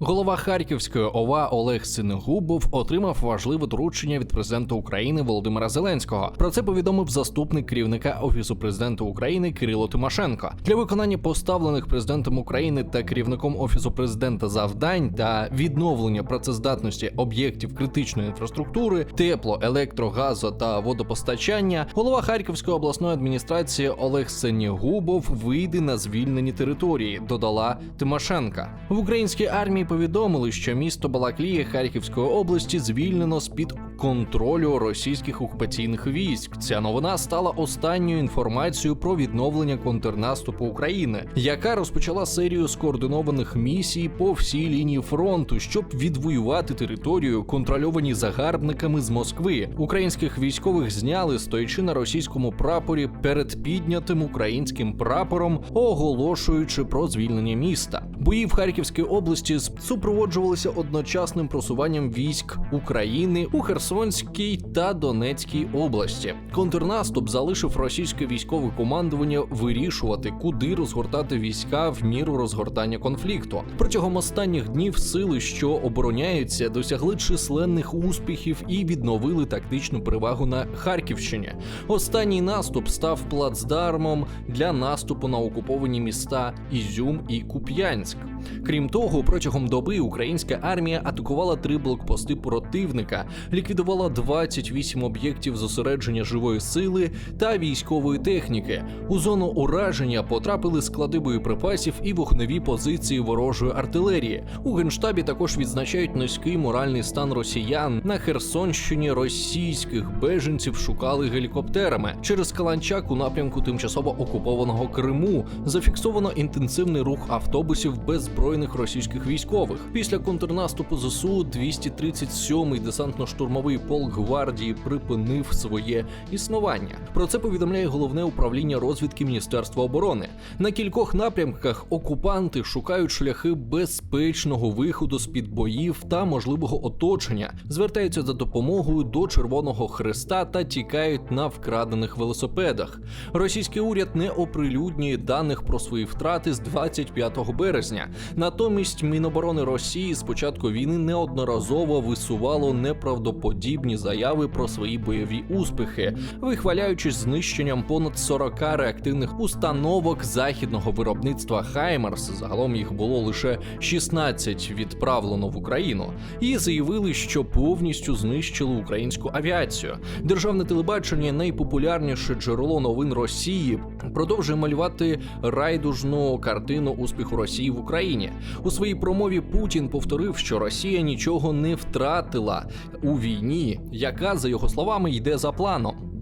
Голова Харківської ОВА Олег Синегубов отримав важливе доручення від президента України Володимира Зеленського. Про це повідомив заступник керівника офісу президента України Кирило Тимошенко. Для виконання поставлених президентом України та керівником офісу президента завдань та відновлення працездатності об'єктів критичної інфраструктури, тепло, електро, газо та водопостачання. Голова Харківської обласної адміністрації Олег Синегубов вийде на звільнені території. Додала Тимошенка в українській армії повідомили, що місто Балаклія Харківської області звільнено з під контролю російських окупаційних військ. Ця новина стала останньою інформацією про відновлення контрнаступу України, яка розпочала серію скоординованих місій по всій лінії фронту, щоб відвоювати територію, контрольовані загарбниками з Москви. Українських військових зняли, стоячи на російському прапорі перед піднятим українським прапором, оголошуючи про звільнення міста. Бої в Харківській області супроводжувалися одночасним просуванням військ України у Херсонській та Донецькій області. Контрнаступ залишив російське військове командування вирішувати, куди розгортати війська в міру розгортання конфлікту. Протягом останніх днів сили, що обороняються, досягли численних успіхів і відновили тактичну перевагу на Харківщині. Останній наступ став плацдармом для наступу на окуповані міста Ізюм і Куп'янськ. Крім того, протягом доби українська армія атакувала три блокпости противника, ліквідувала 28 об'єктів зосередження живої сили та військової техніки. У зону ураження потрапили склади боєприпасів і вогневі позиції ворожої артилерії. У генштабі також відзначають низький моральний стан росіян. На Херсонщині російських беженців шукали гелікоптерами. Через Каланчак у напрямку тимчасово окупованого Криму зафіксовано інтенсивний рух автобусів беззбройних російських військових. Після контрнаступу ЗСУ 237-й десантно-штурмовий полк гвардії припинив своє існування. Про це повідомляє головне управління розвідки Міністерства оборони. На кількох напрямках окупанти шукають шляхи безпечного виходу з під боїв та можливого оточення, звертаються за допомогою до Червоного Хреста та тікають на вкрадених велосипедах. Російський уряд не оприлюднює даних про свої втрати з 25 березня. Натомість Міноборони Росії з початку війни неодноразово висувало неправдоподібні заяви про свої бойові успіхи, вихваляючись знищенням понад 40 реактивних установок західного виробництва Хаймерс. Загалом їх було лише 16 відправлено в Україну, і заявили, що повністю знищили українську авіацію. Державне телебачення, найпопулярніше джерело новин Росії, продовжує малювати райдужну картину успіху Росії в Україні. У своїй промові Путін повторив, що Росія нічого не втратила у війні, яка, за його словами, йде за планом.